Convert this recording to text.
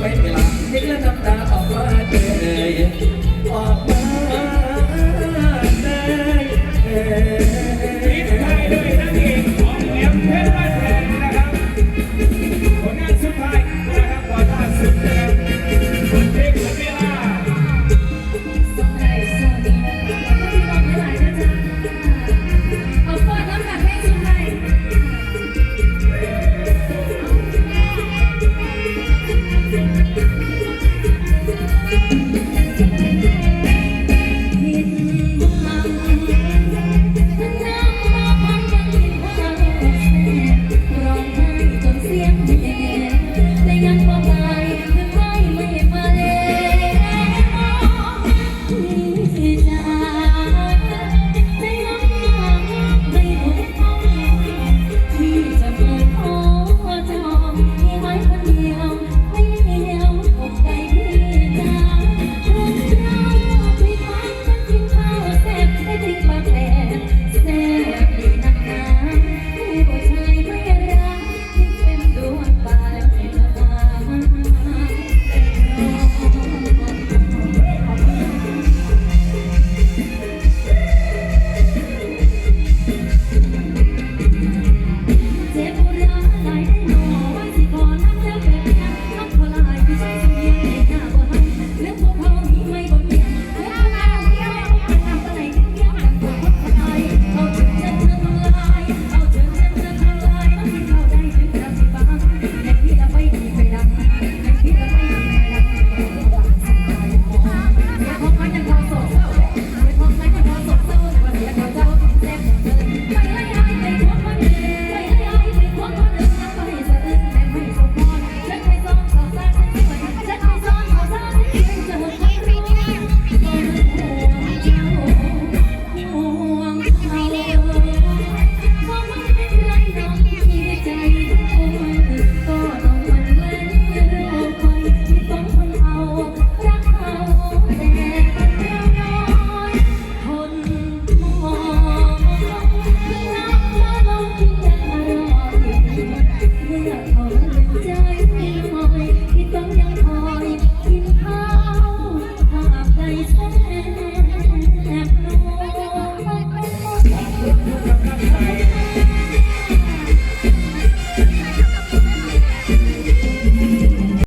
ไม่เป็นไรให้กระน้ำตาออกมาเจอ